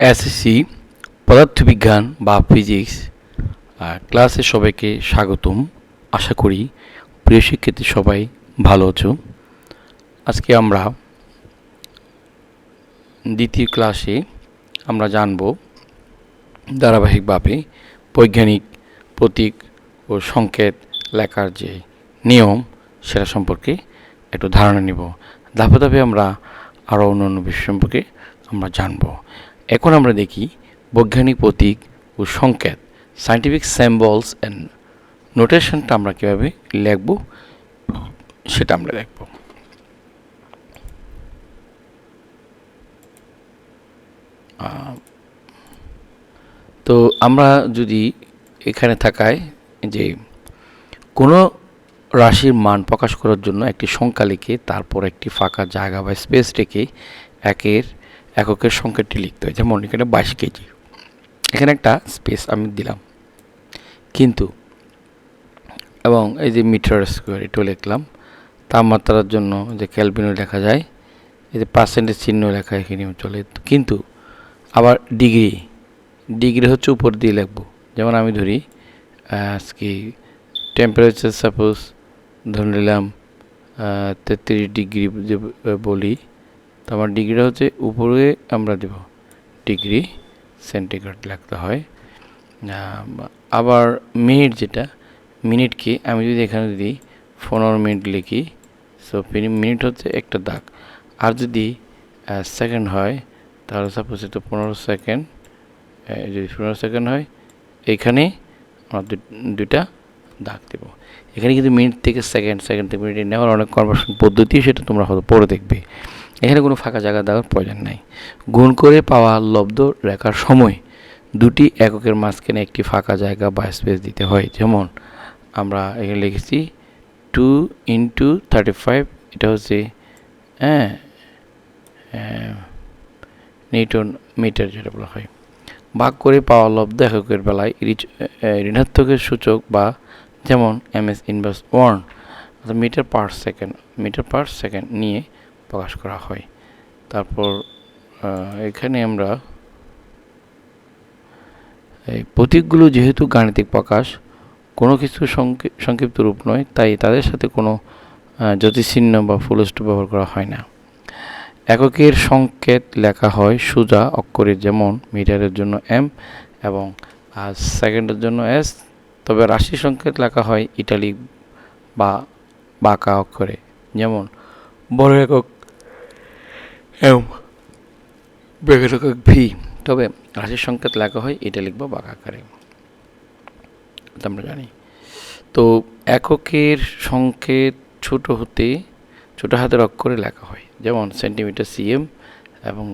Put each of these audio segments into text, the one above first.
SSC, পদার্থবিজ্ঞান বা physics. ক্লাসে সবাইকে স্বাগতম। আশা করি প্রিয় শিক্ষার্থী সবাই ভালো আছো। আজকে আমরা দ্বিতীয় ক্লাসে আমরা জানব ধারাবাহিকভাবে বৈজ্ঞানিক প্রতীক ও সংকেত লেখার যে নিয়ম, সেটা সম্পর্কে একটু ধারণা নিব। ধাপে ধাপে আমরা আরও অন্য অন্য বিষয় সম্পর্কে আমরা জানব। এখন আমরা দেখি বৈজ্ঞানিক প্রতীক ও সংকেত সায়েন্টিফিক স্যাম্বলস অ্যান্ড নোটেশনটা আমরা কীভাবে লিখব সেটা আমরা দেখব। তো আমরা যদি এখানে থাকায় যে কোনো রাশির মান প্রকাশ করার জন্য একটি সংখ্যা লিখে তারপর একটি ফাঁকা জায়গা বা স্পেস রেখে একের এককের সংখ্যাটি লিখতে হয়। যেমন এখানে বাইশ কেজি। এখানে একটা স্পেস আমি দিলাম। কিন্তু, এবং এই যে মিটার স্কোয়ার এটাও লিখলাম। তাপমাত্রার জন্য যে ক্যালভিনও লেখা যায়, এই যে পার্সেন্টেজ চিহ্ন লেখা এখানেও চলে। কিন্তু, আবার ডিগ্রি ডিগ্রি হচ্ছে উপর দিয়ে লিখব। যেমন আমি ধরি আজকে টেম্পারেচার সাপোজ ধরে নিলাম তেত্রিশ ডিগ্রি যে বলি তো আমার ডিগ্রিটা হচ্ছে উপরে আমরা দেব। ডিগ্রি সেন্টিগ্রেড লিখতে হয়। আবার মিনিট যেটা মিনিটকে আমি যদি এখানে দিই পনেরো মিনিট লিখি সো মিনিট হচ্ছে একটা দাগ। আর যদি সেকেন্ড হয়, তাহলে সাপোজ এটা পনেরো সেকেন্ড যদি পনেরো সেকেন্ড হয় এইখানে আমরা দুইটা দাগ দেব। এখানে কিন্তু মিনিট থেকে সেকেন্ড সেকেন্ড থেকে মিনিটে নেওয়ার অনেক কনভার্সন পদ্ধতি, সেটা তোমরা হয়তো পরে দেখবে। এখানে কোনো ফাঁকা জায়গা দেওয়ার প্রয়োজন নাই। গুণ করে পাওয়া লব্ধ রেখার সময় দুটি এককের মাঝখানে একটি ফাঁকা জায়গা বা স্পেস দিতে হয়। যেমন আমরা এখানে লিখেছি টু ইন্টু থার্টি ফাইভ এটা হচ্ছে হ্যাঁ নিউটন মিটার যেটা বলা হয়। ভাগ করে পাওয়া লব্ধ এককের বেলায় ঋণাত্মকের সূচক বা যেমন এম এস ইনভার্স ওয়ান, অর্থাৎ metre per second, metre per second নিয়ে প্রকাশ করা হয়। তারপর এখানে আমরা এই প্রতীকগুলো যেহেতু গাণিতিক প্রকাশ, কোনো কিছু সংক্ষি- সংক্ষিপ্ত রূপ নয়, তাই তাদের সাথে কোনো জ্যোতিচিহ্ন বা ফুলস্টপ ব্যবহার করা হয় না। এককের সংকেত লেখা হয় সোজা অক্ষরে যেমন মিটারের জন্য এম এবং সেকেন্ডের জন্য এস, তবে রাশি সংকেত লেখা হয় ইটালিক বা বাঁকা অক্ষরে, যেমন বড় একক এম। ব্রেকেট একক ভি তবে রাশির সংকেত লেখা হয়, এটা বা বাঁকা আকারে আমরা জানি। তো এককের সংকেত ছোট হতে ছোট হাতের অক্ষরে লেখা হয়, যেমন সেন্টিমিটার সিএম এবং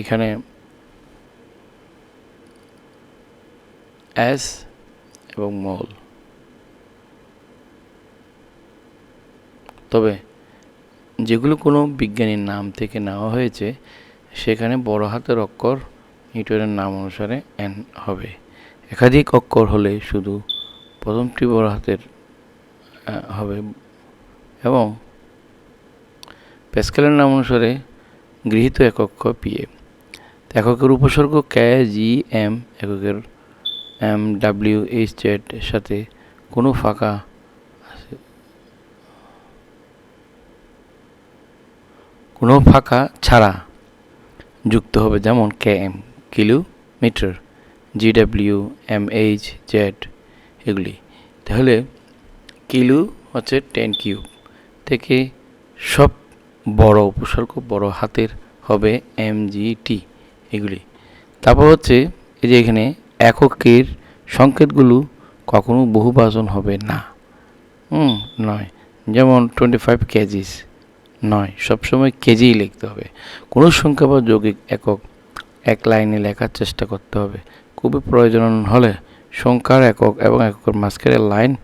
এখানে এস এবং মল। তবে যেগুলো কোনো বিজ্ঞানীর নাম থেকে নেওয়া হয়েছে, সেখানে বড় হাতের অক্ষর নিউটনের নাম অনুসারে এন হবে। একাধিক অক্ষর হলে শুধু প্রথমটি বড় হাতের হবে এবং প্যাসকেলের নাম অনুসারে গৃহীত একক পিএ এককের উপসর্গ কে জি এম এককের এম ডাব্লিউ এইচ জেড সাথে কোনো ফাঁকা আছে। কোনো ফাঁকা ছাড়া যুক্ত হবে যেমন K M kilometre G W M H Z এগুলি। তাহলে কিলো হচ্ছে টেন কিউব থেকে সব বড় উপসর্গ, বড় হাতের হবে এম জি টি এগুলি। তারপর হচ্ছে এই যে এখানে এককের সংকেতগুলো কখনো বহুবাচন হবে না। হুম, নয়। যেমন টোয়েন্টি ফাইভ কেজিস। নয়, সবসময় কেজিই লিখতে হবে। কোনো সংখ্যা বা যৌগিক একক এক লাইনে লেখার চেষ্টা করতে হবে। খুবই প্রয়োজন হলে সংখ্যার একক এবং এককের মাঝখানে লাইন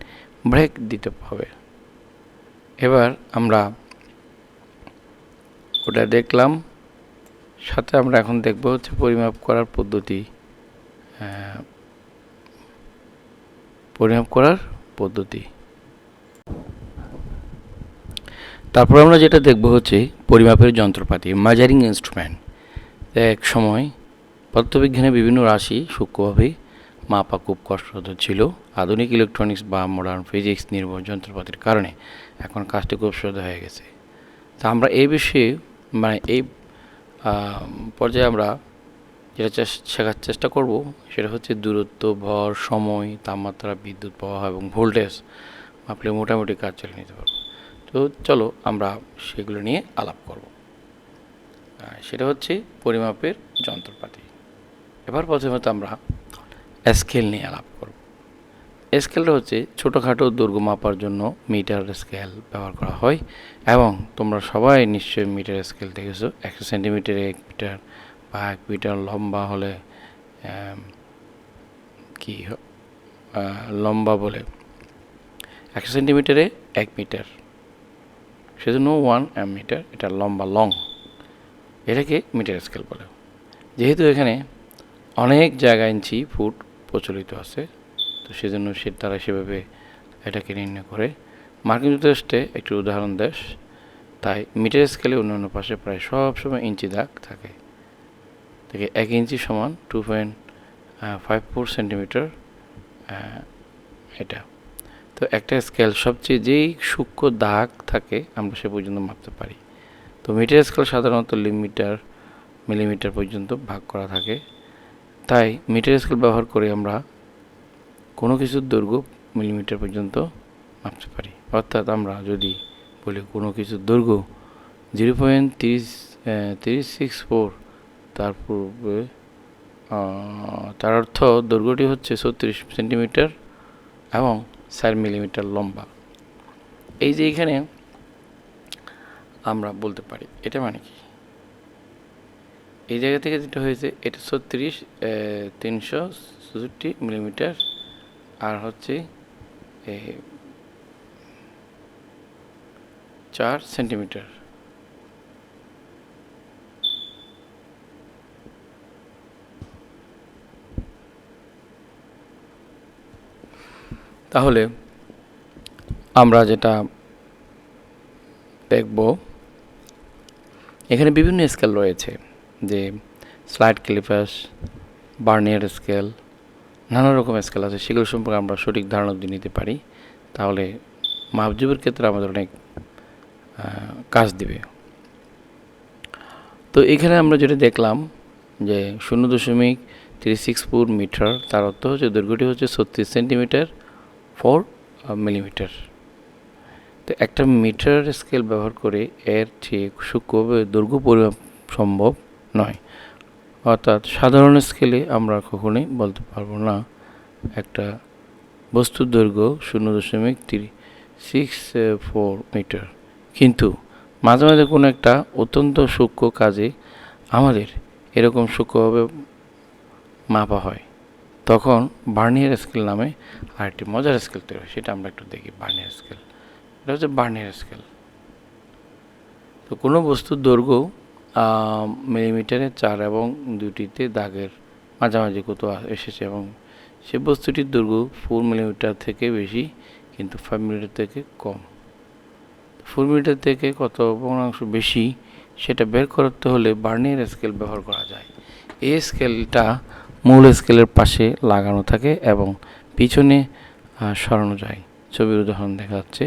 ব্রেক দিতে হবে। এবার আমরা ওটা দেখলাম। সাথে আমরা এখন দেখব হচ্ছে পরিমাপ করার পদ্ধতি পরিমাপ করার পদ্ধতি। তারপর আমরা যেটা দেখব হচ্ছে পরিমাপের যন্ত্রপাতি মাজারিং ইনস্ট্রুমেন্ট এক সময় পদার্থবিজ্ঞানে বিভিন্ন রাশি সূক্ষ্মভাবে মাপা খুব কষ্টসাধ্য ছিল। আধুনিক ইলেকট্রনিক্স বা মডার্ন ফিজিক্স নির্ভর যন্ত্রপাতির কারণে এখন কাজটি খুব সহজ হয়ে গেছে। তা আমরা এই বিষয়ে মানে এই পর্যায়ে আমরা যেটা শেখার চেষ্টা করব সেটা হচ্ছে দূরত্ব, ভর, সময়, তাপমাত্রা, বিদ্যুৎ প্রবাহ এবং ভোল্টেজ। মাপলে মোটামুটি কাজ চালিয়ে নিতে পারব। তো চলো আমরা সেগুলো নিয়ে আলাপ করব। সেটা হচ্ছে পরিমাপের যন্ত্রপাতি। এবার প্রথমত আমরা স্কেল নিয়ে আলাপ করব। স্কেলটা হচ্ছে ছোটোখাটো দুর্গ মাপার জন্য মিটার স্কেল ব্যবহার করা হয় এবং তোমরা সবাই নিশ্চয়ই মিটার স্কেল দেখেছ। একশো সেন্টিমিটারে এক মিটার বা এক মিটার লম্বা হলে কি লম্বা বলে। একশো সেন্টিমিটারে এক মিটার সেজন্য ওয়ান মিটার এটা লম্বা লং এটাকে মিটার স্কেল বলে। যেহেতু এখানে অনেক জায়গায় ইঞ্চি ফুট প্রচলিত আছে, তো সেজন্য সে তারা সেভাবে এটাকে নির্ণয় করে। মার্কিন যুক্তরাষ্ট্রে একটি উদাহরণ দেশ, তাই মিটার স্কেলে অন্যান্য পাশে প্রায় সব সময় ইঞ্চি দাগ থাকে। থেকে এক ইঞ্চি সমান two point five four centimetre এটা। তো একটা স্কেল সবচেয়ে যেই সূক্ষ্ম দাগ থাকে, আমরা সে পর্যন্ত মাপতে পারি। তো মিটার স্কেল সাধারণত লিমিটার মিলিমিটার পর্যন্ত ভাগ করা থাকে। তাই মিটার স্কেল ব্যবহার করে আমরা কোনো কিছুর দৈর্ঘ্য মিলিমিটার পর্যন্ত মাপতে পারি। অর্থাৎ আমরা যদি বলি কোনো কিছুর দৈর্ঘ্য জিরো পয়েন্ট তিরিশ তিরিশ সিক্স ফোর তার পূর্বে তার অর্থ দৈর্ঘ্যটি হচ্ছে ছত্রিশ সেন্টিমিটার এবং চার মিলিমিটার লম্বা। এই যে এখানে আমরা বলতে পারি, এটা মানে কি? এই জায়গা থেকে যেটা হয়েছে, এটা ছত্রিশ তিনশো চৌষট্টি মিলিমিটার। আর হচ্ছে চার সেন্টিমিটার। তাহলে আমরা যেটা দেখব, এখানে বিভিন্ন স্কেল রয়েছে, যে স্লাইড ক্লিপাস, বার্নিয়ার স্কেল, নানা রকম স্কেল আছে, সেগুলো সম্পর্কে আমরা সঠিক ধারণা দিয়ে নিতে পারি, তাহলে মাপজুবের ক্ষেত্রে আমাদের অনেক কাজ দিবে। তো এখানে আমরা যেটা দেখলাম, যে শূন্য দশমিক থ্রি সিক্স ফোর মিটার, তার অর্থ হচ্ছে দৈর্ঘ্যটি হচ্ছে ছত্রিশ সেন্টিমিটার ফোর মিলিমিটার। তো একটা মিটার স্কেল ব্যবহার করে এর ঠিক সূক্ষ্মভাবে দৈর্ঘ্য পরিমাপ সম্ভব নয়। অর্থাৎ সাধারণ স্কেলে আমরা কখনোই বলতে পারব না। একটা বস্তুর দৈর্ঘ্য শূন্য দশমিক তিরি সিক্স ফোর মিটার। কিন্তু মাঝে মাঝে কোনো একটা অত্যন্ত সূক্ষ্ম কাজে আমাদের এরকম সূক্ষ্মভাবে মাপা হয়। তখন বার্নিয়ার স্কেল নামে আরেকটি মজার স্কেল তৈরি হয়, সেটা আমরা একটু দেখি বার্নিয়ার স্কেল এটা হচ্ছে বার্নিয়ার স্কেল তো কোনো বস্তুর দৈর্ঘ্য মিলিমিটারে চার এবং দুটিতে দাগের মাঝামাঝি কত এসেছে এবং সে বস্তুটির দৈর্ঘ্য ফোর মিলিমিটার থেকে বেশি, কিন্তু ফাইভ মিলিমিটার থেকে কম। ফোর মিলিমিটার থেকে কত ভগ্নাংশ বেশি, সেটা বের করতে হলে বার্নিয়ার স্কেল ব্যবহার করা যায়। এই স্কেলটা মূল স্কেলের পাশে লাগানো থাকে এবং পিছনে সরানো যায়। ছবির উদাহরণ দেখা যাচ্ছে।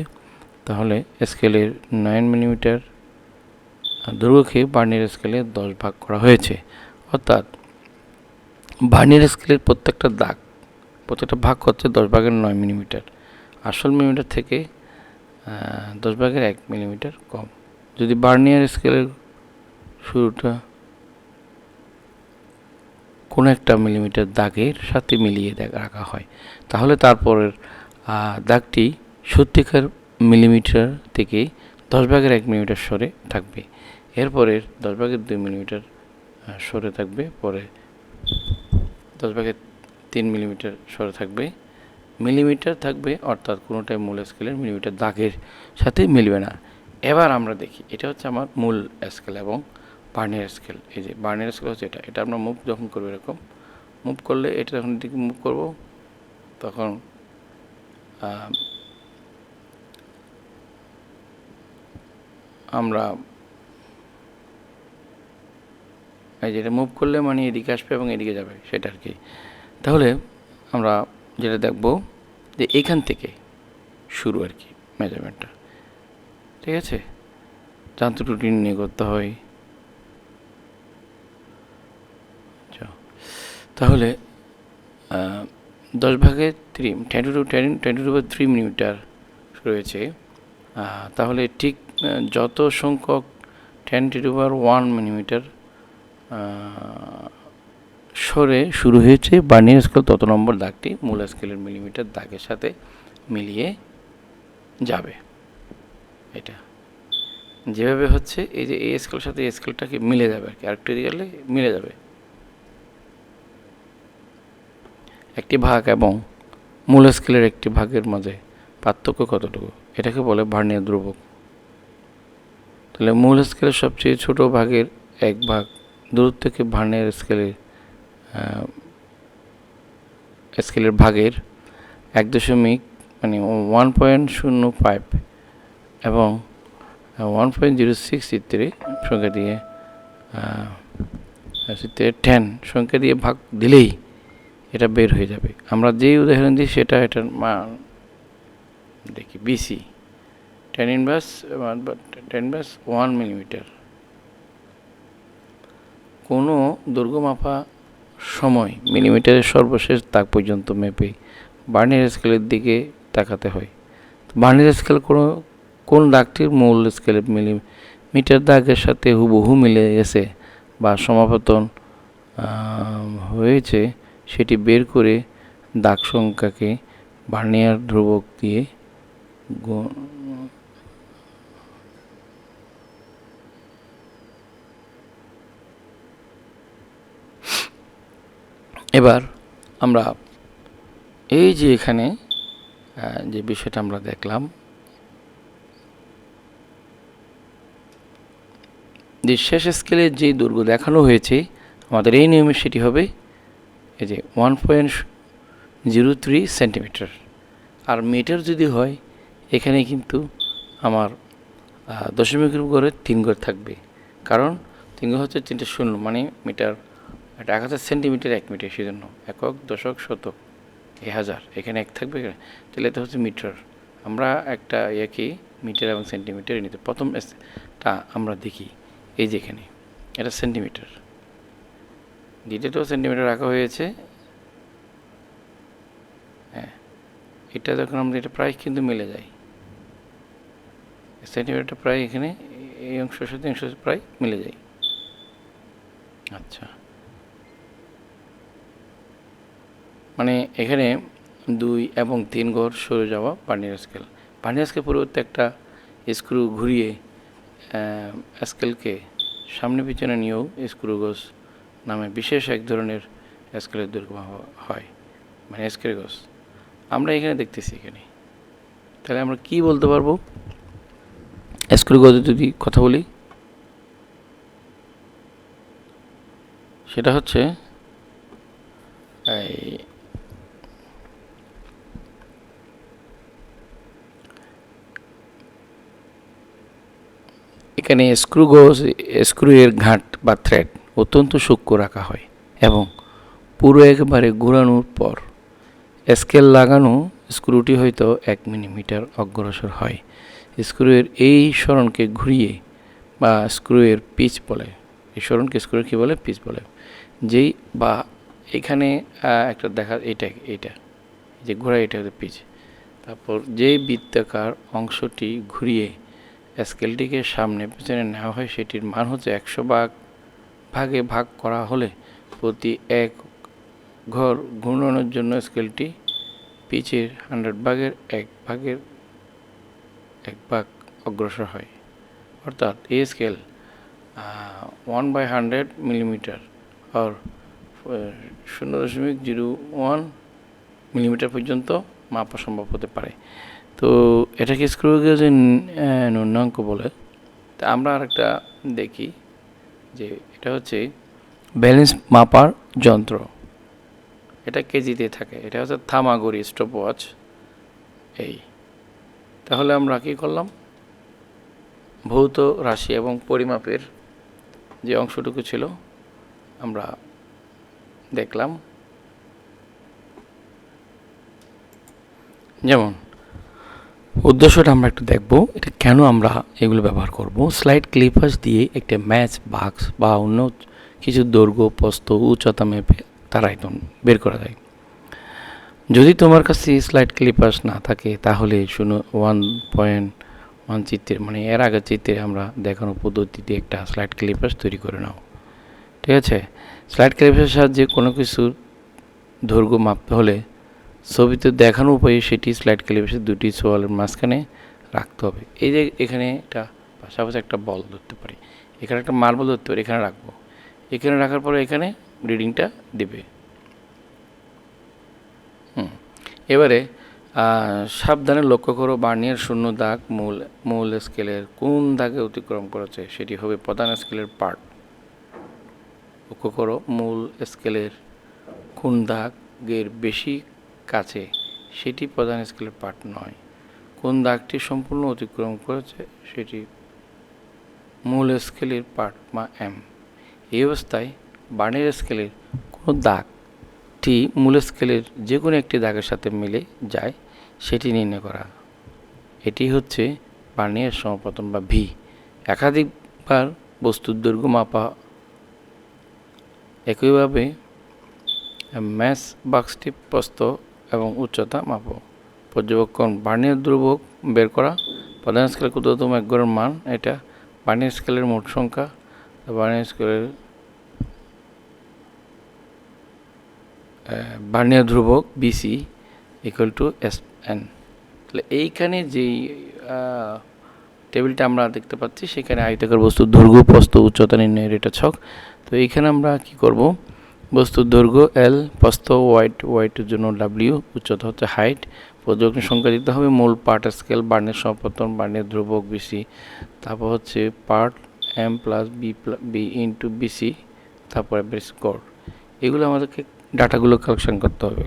তাহলে স্কেলের নাইন মিলিমিটার দৈর্ঘ্যকে বার্নিয়ার স্কেলে দশ ভাগ করা হয়েছে। অর্থাৎ বার্নিয়ার স্কেলের প্রত্যেকটা দাগ, প্রত্যেকটা ভাগ হচ্ছে দশ ভাগের নয় মিলিমিটার। আসল মিলিমিটার থেকে দশ ভাগের এক মিলিমিটার কম। যদি বার্নিয়ার স্কেলের শুরুটা কোনো একটা মিলিমিটার দাগের সাথে মিলিয়ে রাখা হয়। তাহলে তারপরের দাগটি সত্যিকার মিলিমিটার থেকে দশ ভাগের এক মিলিমিটার সরে থাকবে। এরপরের দশ ভাগের দুই মিলিমিটার সরে থাকবে। পরে দশ ভাগের তিন মিলিমিটার সরে থাকবে। মিলিমিটার থাকবে, অর্থাৎ কোনোটাই মূল স্কেলের মিলিমিটার দাগের সাথে মিলবে না। এবার আমরা দেখি, এটা হচ্ছে আমার মূল স্কেল এবং বার্নিয়ার স্কেল এই যে বার্নিয়ার স্কেল হচ্ছে এটা এটা আমরা মুভ যখন করব এরকম মুভ করলে এটা যখন দিকে মুভ করব, তখন আমরা এই যেটা মুভ করলে মানে এদিকে আসবে এবং এদিকে যাবে, সেটা আর কি। তাহলে আমরা যেটা দেখব যে এখান থেকে শুরু আর কি মেজারমেন্টটা ঠিক আছে? যন্ত্র ত্রুটি নিয়ে করতে হয় আচ্ছা, তাহলে দশ ভাগে three ten two ten ten two three millimetre রয়েছে। তাহলে ঠিক যত সংখ্যক টেন টু ওয়ান মিলিমিটার সরে শুরু হয়েছে বার্নিয়ার স্কেল তত নম্বর দাগটি মূল স্কেলের মিলিমিটার দাগের সাথে মিলিয়ে যাবে। এটা। যেভাবে হচ্ছে, এই যে এই স্কেলের সাথে এই স্কেলটাকে মিলে যাবে আর কি, আরেকটু গেলে মিলে যাবে। একটি ভাগ এবং মূল স্কেলের একটি ভাগের মাঝে পার্থক্য কতটুকু? এটাকে বলে ভার্নিয়ার ধ্রুবক। তাহলে মূল স্কেলের সবচেয়ে ছোট ভাগের এক ভাগ দূর থেকে ভার্নিয়ার স্কেলের স্কেলের ভাগের এক দশমিক মানে ওয়ান পয়েন্ট শূন্য ফাইভ এবং ওয়ান পয়েন্ট জিরো সিক্স ইত্যাদি সংখ্যা দিয়ে টেন সংখ্যা দিয়ে ভাগ দিলেই এটা বের হয়ে যাবে। আমরা যেই উদাহরণ দিই, সেটা এটার মান দেখি VC ten inverse ten inverse one millimetre কোনো দৈর্ঘ্য মাপা সময় মিলিমিটারের সর্বশেষ তাক পর্যন্ত মেপে বার্নিয়ার স্কেলের দিকে তাকাতে হয়। বার্নিয়ার স্কেল কোনো, কোন দাগটির মূল স্কেলের মিলিমিটার দাগের সাথে হুবহু মিলে গেছে বা সমাপতন হয়েছে সেটি বের করে দাগ সংখ্যাকে বার্নিয়ার ধ্রুবক দিয়ে এবার আমরা এই যে এখানে যে বিষয়টা আমরা দেখলাম, যে শেষ স্কেলে যে দুর্গ দেখানো হয়েছে, আমাদের এই নিয়মে সেটি হবে এই যে one point zero three centimetre আর মিটার যদি হয়, এখানে কিন্তু আমার দশমিকের উপরে তিন ঘর থাকবে। কারণ তিন ঘর হচ্ছে তিনটে শূন্য মানে মিটার এটা এক হাজার সেন্টিমিটার এক মিটার সেজন্য একক, দশক, শতক, এ হাজার, এখানে এক থাকবে তাহলে এটা হচ্ছে মিটার আমরা একটা ইয়েকে মিটার এবং সেন্টিমিটার নিতে প্রথম টা আমরা দেখি, এই যে এখানে, এটা সেন্টিমিটার দ্বিতীয়টাও সেন্টিমিটার রাখা হয়েছে। হ্যাঁ এটা যখন আমরা, এটা প্রায় কিন্তু মিলে যায়। সেন্টিমিটারটা প্রায় এখানে, এই অংশের সাথে সাথে প্রায় মিলে যায়। আচ্ছা। মানে এখানে দুই এবং তিন ঘর সরে যাওয়া বার্নিয়ার স্কেল বার্নিয়ার স্কেল পরিবর্তে একটা স্ক্রু ঘুরিয়ে স্কেলকে সামনে পিছনে নিয়েও স্ক্রু গোস নামে বিশেষ এক ধরনের স্কেলের দৈর্ঘ্য হ- হয় মানে স্কেল গোস। আমরা এখানে দেখতেছি এখানে। তাহলে আমরা কি বলতে পারব? স্ক্রু যদি কথা বলি, সেটা হচ্ছে, এই, এখানে স্ক্রুগোস স্ক্রু এর ঘাট বা থ্রেড অত্যন্ত সূক্ষ্ম রাখা হয় এবং পুরো একবারে ঘোরানোর পর স্কেল লাগানো স্ক্রুটি হয়তো এক মিলিমিটার অগ্রসর হয়। স্ক্রুয়ের এই সরণকে ঘুরিয়ে বা স্ক্রুয়ের পিচ বলে, এই সরণকে স্ক্রুয়ের কী বলে? পিচ বলে। যেই বা এখানে একটা দেখা, এটা এটা, যে ঘোরা এটা পিচ। তারপর যেই বৃত্তাকার অংশটি ঘুরিয়ে স্কেলটিকে সামনে পেছনে নেওয়া হয়, সেটির মান হচ্ছে একশো ভাগ ভাগে ভাগ করা হলে প্রতি এক ঘর ঘূর্ণনের জন্য স্কেলটি পিচের হান্ড্রেড ভাগের এক ভাগের এক ভাগ অগ্রসর হয়। অর্থাৎ এই scale one by hundred millimetre আর শূন্য দশমিক জিরো ওয়ান মিলিমিটার পর্যন্ত মাপা সম্ভব হতে পারে। তো এটাকে স্ক্রু গেজের ন্যূনাঙ্ক বলে। তা আমরা আরেকটা দেখি যে এটা হচ্ছে ব্যালেন্স মাপার যন্ত্র। এটা কেজিতে থাকে। এটা হচ্ছে থামাগড়ি স্টপ ওয়াচ এই। তাহলে আমরা কী করলাম? ভৌত রাশি এবং পরিমাপের যে অংশটুকু ছিল, আমরা দেখলাম। যেমন উদ্দেশ্যটা আমরা একটু দেখব, এটা কেন আমরা এগুলো ব্যবহার করব। স্লাইড ক্লিপার্স দিয়ে একটা ম্যাচ বাক্স বা অন্য কিছু দৈর্ঘ্য, প্রস্থ, উচ্চতা মেপে তার আয়তন বের করা যায়। যদি তোমার কাছে স্লাইড ক্লিপার্স না থাকে, তাহলে শুনো ওয়ান পয়েন্ট ওয়ান চিত্রের মানে এর আগের চিত্রে আমরা দেখানো পদ্ধতিতে একটা স্লাইড ক্লিপার্স তৈরি করে নাও। ঠিক আছে? স্লাইড ক্লিপার্সের সাহায্যে কোনো কিছুর দৈর্ঘ্য মাপতে হলে ছবিতে দেখানো উপায়ে সেটি স্লাইড ক্লিপার্সের দুটি সোয়ালের মাঝখানে রাখতে হবে। এই যে এখানে একটা পাশাপাশি একটা বল ধরতে পারি। এখানে একটা মার্বল ধরতে পারি, এখানে রাখব। এখানে রাখার পরে এখানে রিডিংটা দেবে। হুম। এবারে সাবধানে লক্ষ্য করো বার্নিয়ার শূন্য দাগ মূল মূল স্কেলের কোন দাগে অতিক্রম করেছে, সেটি হবে প্রধান স্কেলের পার্ট লক্ষ্য করো মূল স্কেলের কোন দাগের বেশি কাছে, সেটি প্রধান স্কেলের পার্ট নয়। কোন দাগটি সম্পূর্ণ অতিক্রম করেছে, সেটি মূল স্কেলের পার্ট বা এম। এই অবস্থায় বার্নের স্কেলের কোনো দাগটি মূল স্কেলের যে কোনো একটি দাগের সাথে মিলে যায়, সেটি নির্ণয় করা। এটি হচ্ছে বার্নিয়ার সমাপতন বা ভি। একাধিকবার বস্তুর দৈর্ঘ্য মাপা একইভাবে ম্যাস বাক্সটি প্রস্থ এবং উচ্চতা মাপো। পর্যবেক্ষণ, বার্নিয়ার ধ্রুবক বের করা। প্রধান স্কেলের ক্ষুদ্রতম এক গড়ের মান, এটা বার্নিয়ার স্কেলের মোট সংখ্যা। বার্নিয়ার স্কেলের বার্নিয়ার ধ্রুবক VC equal to S N তাহলে এইখানে যেই টেবিলটা আমরা দেখতে পাচ্ছি, সেখানে আয়তাকার বস্তুর দৈর্ঘ্য প্রস্থ, উচ্চতা নির্ণয়ের এটা ছক। তো এইখানে আমরা কি করব? বস্তুর দৈর্ঘ্য এল প্রস্থ ওয়াইট ওয়াইটের জন্য ডাব্লিউ উচ্চতা হচ্ছে হাইট পর্যবেক্ষণ সংখ্যা দিতে হবে মূল পার্ট স্কেল বার্নের সমাপতন, বার্নের ধ্রুবক বিসি তারপর হচ্ছে part M plus V V into VC তারপরে স্কোর এগুলো আমাদেরকে ডাটাগুলো কালেকশন করতে হবে।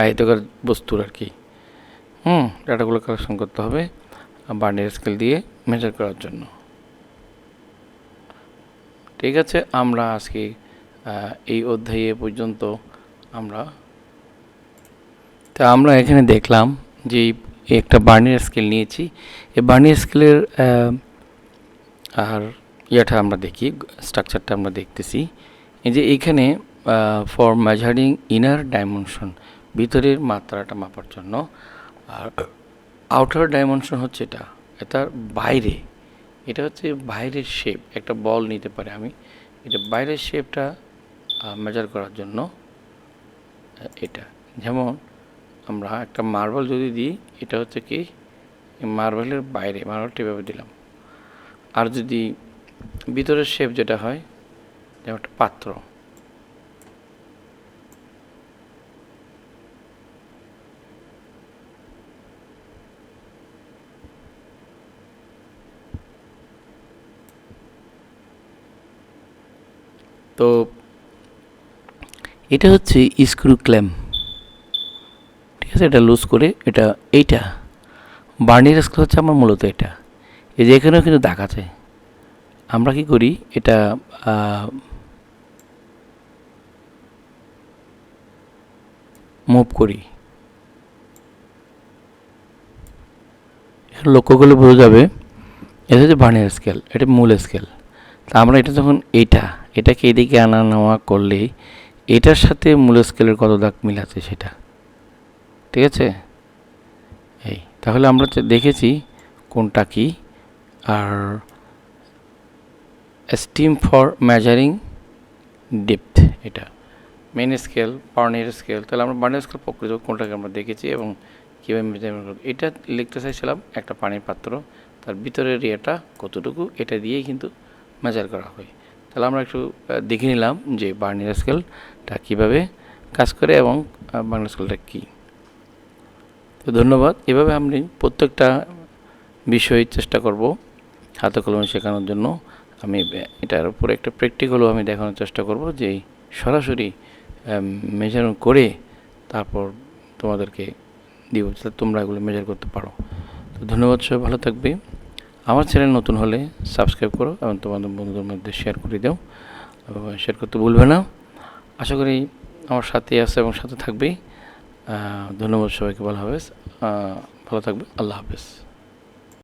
আয়তকার বস্তুর আর কি। হুম, ডাটাগুলো কালেকশন করতে হবে বার্নের স্কেল দিয়ে মেজার করার জন্য। ঠিক আছে, আমরা আজকে এই অধ্যায়ে পর্যন্ত আমরা। তা আমরা এখানে দেখলাম যে একটা বার্নিয়ার স্কেল নিয়েছি। এই বার্নিয়ার স্কেলের আর ইয়েটা আমরা দেখি, স্ট্রাকচারটা আমরা দেখতেছি। এই যে এখানে ফর মেজারিং ইনার ডাইমেনশন ভিতরের মাত্রাটা মাপার জন্য। আর আউটার ডাইমেনশন হচ্ছে এটা এটার বাইরে। এটা হচ্ছে বাইরের শেপ একটা বল নিতে পারে আমি। এটা বাইরের শেপটা মেজার করার জন্য এটা। যেমন আমরা একটা মার্বেল যদি দিই, এটা হচ্ছে কি মার্বেলের বাইরে মার্বেলটা এভাবে দিলাম। আর যদি ভিতরের শেপ যেটা হয়, যেমন একটা পাত্র। তো এটা হচ্ছে স্ক্রু ক্ল্যাম। ঠিক আছে? এটা লুজ করে এটা এইটা। বার্নির স্কেল হচ্ছে আমার মূলত এটা। এই যে এখানেও কিন্তু দাগ আছে। আমরা কি করি? এটা মুভ করি। লক্ষ্য করলে বোঝা যাবে। এটা হচ্ছে বার্নিয়ার স্কেল, এটা মূল স্কেল। তা আমরা এটা যখন এইটা, এটাকে এদিকে আনা নেওয়া করলে এটার সাথে মূল স্কেলের কত দাগ মিলাচ্ছে সেটা? ঠিক আছে? এই, তাহলে আমরা দেখেছি কোনটা কি? আর স্টিম ফর মেজারিং ডেপথ এটা। মেন স্কেল বার্নিয়ার স্কেল তাহলে আমরা বার্নিয়ার স্কেল প্রকৃত কোনটাকে আমরা দেখেছি এবং কীভাবে মেজারমেন্ট করব? এটা লিখতে চাইছিলাম একটা পানির পাত্র, তার ভিতরের ইয়েটা কতটুকু, এটা দিয়েই কিন্তু মেজার করা হয়। তাহলে আমরা একটু দেখে নিলাম যে বার্নিয়ার স্কেলটা কীভাবে কাজ করে এবং বার্নিয়ার স্কেলটা কী? তো ধন্যবাদ। এভাবে আমি প্রত্যেকটা বিষয় চেষ্টা করব হাতে কলমে শেখানোর জন্য। আমি এটার উপরে একটা প্র্যাকটিক্যালও আমি দেখানোর চেষ্টা করব যে সরাসরি মেজারমেন্ট করে তারপর তোমাদেরকে দিব তোমরা এগুলো মেজার করতে পারো। তো ধন্যবাদ সবাই, ভালো থাকবে। আমার চ্যানেল নতুন হলে সাবস্ক্রাইব করো এবং তোমাদের বন্ধুদের মধ্যে শেয়ার করে দাও। শেয়ার করতে ভুলবে না। আশা করি আমার সাথে আছে এবং সাথে থাকবেই। ধন্যবাদ সবাইকে ভালো হাফেজ। ভালো থাকবে আল্লাহ হাফেজ।